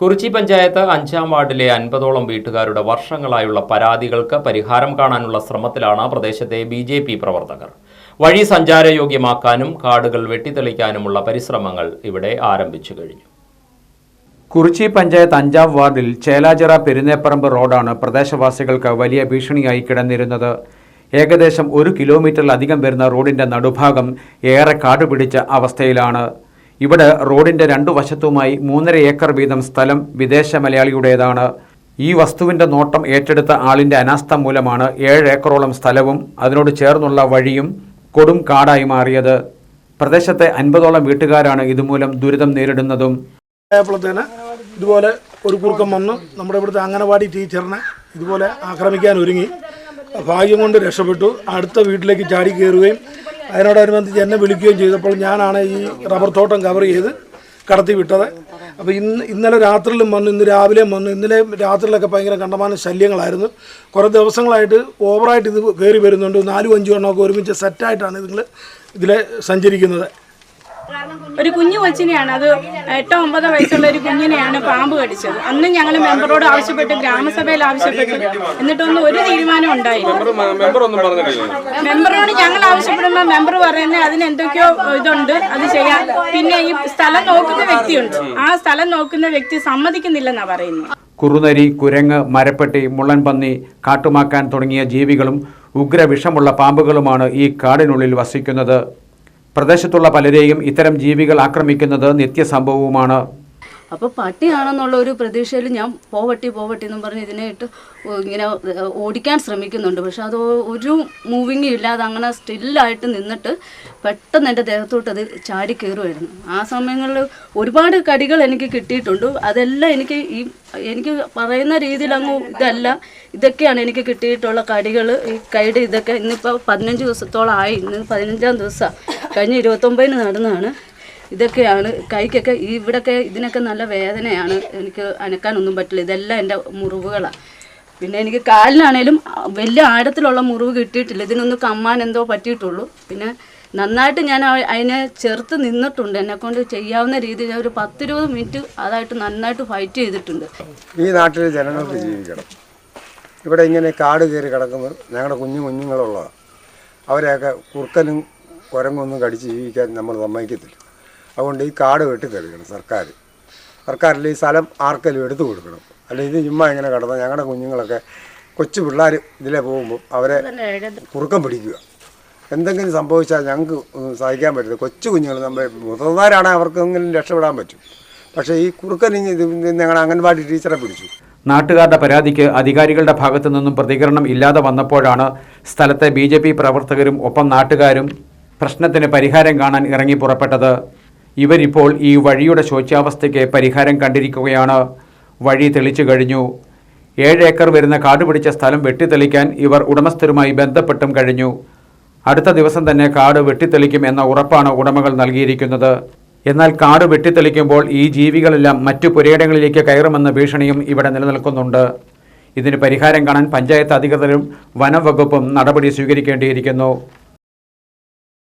കുറിച്ചി പഞ്ചായത്ത് അഞ്ചാം വാർഡിലെ അൻപതോളം വീട്ടുകാരുടെ വർഷങ്ങളായുള്ള പരാതികൾക്ക് പരിഹാരം കാണാനുള്ള ശ്രമത്തിലാണ് പ്രദേശത്തെ ബി ജെ പി പ്രവർത്തകർ. വഴി സഞ്ചാരയോഗ്യമാക്കാനും കാടുകൾ വെട്ടിത്തെളിക്കാനുമുള്ള പരിശ്രമങ്ങൾ ഇവിടെ ആരംഭിച്ചു കഴിഞ്ഞു. കുറിച്ചി പഞ്ചായത്ത് അഞ്ചാം വാർഡിൽ ചേലാചിറ പെരുന്നേപ്പറമ്പ് റോഡാണ് പ്രദേശവാസികൾക്ക് വലിയ ഭീഷണിയായി കിടന്നിരുന്നത്. ഏകദേശം ഒരു കിലോമീറ്ററിലധികം വരുന്ന റോഡിന്റെ നടുഭാഗം ഏറെ കാടുപിടിച്ച അവസ്ഥയിലാണ്. ഇവിടെ റോഡിന്റെ രണ്ടു വശത്തുമായി മൂന്നര ഏക്കർ വീതം സ്ഥലം വിദേശ മലയാളിയുടേതാണ്. ഈ വസ്തുവിന്റെ നോട്ടം ഏറ്റെടുത്ത ആളിന്റെ അനാസ്ഥ മൂലമാണ് ഏഴ് ഏക്കറോളം സ്ഥലവും അതിനോട് ചേർന്നുള്ള വഴിയും കൊടും കാടായി മാറിയത്. പ്രദേശത്തെ അൻപതോളം വീട്ടുകാരാണ് ഇതുമൂലം ദുരിതം നേരിടുന്നതും. ഇതുപോലെ ഒരു കുറുക്കം വന്ന് നമ്മുടെ ഇവിടുത്തെ അംഗനവാടി ടീച്ചറിനെ ഇതുപോലെ ആക്രമിക്കാൻ ഒരുങ്ങി. ഭാഗ്യം കൊണ്ട് രക്ഷപ്പെട്ടു. അടുത്ത വീട്ടിലേക്ക് ചാടി കയറുകയും അതിനോടനുബന്ധിച്ച് എന്നെ വിളിക്കുകയും ചെയ്തപ്പോൾ ഞാനാണ് ഈ റബ്ബർ തോട്ടം കവർ ചെയ്ത് കടത്തി വിട്ടത്. അപ്പോൾ ഇന്ന് ഇന്നലെ രാത്രിയിലും വന്നു ഇന്ന് രാവിലെയും വന്നു. ഇന്നലെ രാത്രിയിലൊക്കെ ഭയങ്കര കണ്ടമാനം ശല്യങ്ങളായിരുന്നു. കുറേ ദിവസങ്ങളായിട്ട് ഓവറായിട്ട് ഇത് കയറി വരുന്നുണ്ട്. നാലും അഞ്ചും എണ്ണമൊക്കെ ഒരുമിച്ച് സെറ്റായിട്ടാണ് നിങ്ങൾ ഇതിലെ സഞ്ചരിക്കുന്നത്. ഒരു കുഞ്ഞു കൊച്ചിനെയാണ്. അത് എട്ടോ ഒമ്പതോ വയസ്സുള്ള ഒരു കുഞ്ഞിനെയാണ് പാമ്പ് കടിച്ചത്. അന്ന് ഞങ്ങൾ മെമ്പറോട് ആവശ്യപ്പെട്ട് ഗ്രാമസഭയിൽ ആവശ്യപ്പെട്ടു. എന്നിട്ടൊന്നും ഒരു തീരുമാനം ഉണ്ടായില്ല. മെമ്പറോട് ഞങ്ങൾ ആവശ്യപ്പെടുമ്പോൾ മെമ്പർ പറയുന്നത് അതിന് എന്തൊക്കെയോ ഇതുണ്ട് അത് ചെയ്യാൻ. പിന്നെ ഈ സ്ഥലം നോക്കുന്ന വ്യക്തിയുണ്ട്. ആ സ്ഥലം നോക്കുന്ന വ്യക്തി സമ്മതിക്കുന്നില്ലെന്നാ പറയുന്നത്. കുറുനരി കുരങ്ങ് മരപ്പെട്ടി മുള്ളൻപന്നി കാട്ടുമാക്കാൻ തുടങ്ങിയ ജീവികളും ഉഗ്രവിഷമുള്ള പാമ്പുകളുമാണ് ഈ കാടിനുള്ളിൽ വസിക്കുന്നത്. പ്രദേശത്തുള്ള പലരെയും ഇത്തരം ജീവികൾ ആക്രമിക്കുന്നത് നിത്യസംഭവവുമാണ്. അപ്പോൾ പട്ടിയാണെന്നുള്ള ഒരു പ്രതീക്ഷയിൽ ഞാൻ പോവട്ടി പോവട്ടി എന്നും പറഞ്ഞ് ഇതിനെ ഇട്ട് ഇങ്ങനെ ഓടിക്കാൻ ശ്രമിക്കുന്നുണ്ട്. പക്ഷെ അത് ഒരു മൂവിങ് ഇല്ലാതെ അങ്ങനെ സ്റ്റില്ലായിട്ട് നിന്നിട്ട് പെട്ടെന്ന് എന്റെ ദേഹത്തോട്ട് അത് ചാടി കയറുമായിരുന്നു ആ സമയങ്ങളിൽ ഒരുപാട് കടികൾ എനിക്ക് കിട്ടിയിട്ടുണ്ട്. അതെല്ലാം എനിക്ക് ഈ എനിക്ക് പറയുന്ന രീതിയിൽ അങ്ങ് ഇതല്ല. ഇതൊക്കെയാണ് എനിക്ക് കിട്ടിയിട്ടുള്ള കടികൾ ഈ കൈയുടെ ഇതൊക്കെ ഇന്നിപ്പോൾ പതിനഞ്ച് ദിവസത്തോളം ആയി ഇന്ന് പതിനഞ്ചാം ദിവസം. കഴിഞ്ഞ ഇരുപത്തൊമ്പതിന് നടന്നതാണ്. ഇതൊക്കെയാണ് കൈക്കൊക്കെ ഇവിടൊക്കെ ഇതിനൊക്കെ നല്ല വേദനയാണ്. എനിക്ക് അനക്കാനൊന്നും പറ്റില്ല. ഇതെല്ലാം എന്റെ മുറിവുകളാണ് പിന്നെ എനിക്ക് കാലിനാണേലും വലിയ ആഴത്തിലുള്ള മുറിവ് കിട്ടിയിട്ടില്ല. ഇതിനൊന്നും കമ്മാൻ എന്തോ പറ്റിയിട്ടുള്ളൂ. പിന്നെ നന്നായിട്ട് ഞാൻ അതിനെ ചെറുത്ത് നിന്നിട്ടുണ്ട്. എന്നെ കൊണ്ട് ചെയ്യാവുന്ന രീതിയിൽ ഒരു പത്തിരുപത് മിനിറ്റ് അതായിട്ട് നന്നായിട്ട് ഫൈറ്റ് ചെയ്തിട്ടുണ്ട്. ഈ നാട്ടിലെ ജനങ്ങൾക്ക് ജീവിക്കണം. ഇവിടെ ഇങ്ങനെ കാട് കയറി കിടക്കുന്നത് ഞങ്ങളുടെ കുഞ്ഞു കുഞ്ഞുങ്ങളുള്ളതാണ് അവരെയൊക്കെ കുറുക്കനും കുരങ്ങൊന്നും കടിച്ച് ജീവിക്കാൻ നമ്മൾ സമ്മതിക്കത്തില്ല. അതുകൊണ്ട് ഈ കാട് വെട്ടിത്തെളിക്കണം സർക്കാർ. സർക്കാരിൽ ഈ സ്ഥലം ആർക്കെങ്കിലും എടുത്തു കൊടുക്കണം. അല്ലെങ്കിൽ ഇത് ചുമ്മാ ഇങ്ങനെ കിടന്നാൽ ഞങ്ങളുടെ കുഞ്ഞുങ്ങളൊക്കെ കൊച്ചു പിള്ളേർ ഇതിലെ പോകുമ്പോൾ അവരെ കുറുക്കം പിടിക്കുക. എന്തെങ്കിലും സംഭവിച്ചാൽ ഞങ്ങൾക്ക് സഹിക്കാൻ പറ്റില്ല കൊച്ചു കുഞ്ഞുങ്ങൾ നമ്മൾ മുതിർന്നവരാണെങ്കിൽ അവർക്കെങ്കിലും രക്ഷപ്പെടാൻ പറ്റും. പക്ഷേ ഈ കുറുക്കൻ ഇങ്ങ് ഇത് ഞങ്ങളുടെ അംഗൻവാടി ടീച്ചറെ പിടിച്ചു. നാട്ടുകാരുടെ പരാതിക്ക് അധികാരികളുടെ ഭാഗത്തു നിന്നും പ്രതികരണം ഇല്ലാതെ വന്നപ്പോഴാണ് സ്ഥലത്തെ ബി ജെ പി പ്രവർത്തകരും ഒപ്പം നാട്ടുകാരും പ്രശ്നത്തിന് പരിഹാരം കാണാൻ ഇറങ്ങി പുറപ്പെട്ടത്. ഇവരിപ്പോൾ ഈ വഴിയുടെ ശോച്യാവസ്ഥയ്ക്ക് പരിഹാരം കണ്ടിരിക്കുകയാണ്. വഴി തെളിച്ചു കഴിഞ്ഞു. ഏഴ് ഏക്കർ വരുന്ന കാടുപിടിച്ച സ്ഥലം വെട്ടിത്തെളിക്കാൻ ഇവർ ഉടമസ്ഥരുമായി ബന്ധപ്പെട്ടും കഴിഞ്ഞു. അടുത്ത ദിവസം തന്നെ കാട് വെട്ടിത്തെളിക്കും എന്ന ഉറപ്പാണ് ഉടമകൾ നൽകിയിരിക്കുന്നത്. എന്നാൽ കാട് വെട്ടിത്തെളിക്കുമ്പോൾ ഈ ജീവികളെല്ലാം മറ്റു പുരയിടങ്ങളിലേക്ക് കയറുമെന്ന ഭീഷണിയും ഇവിടെ നിലനിൽക്കുന്നുണ്ട്. ഇതിന് പരിഹാരം കാണാൻ പഞ്ചായത്ത് അധികൃതരും വനം വകുപ്പും നടപടി സ്വീകരിക്കേണ്ടിയിരിക്കുന്നു.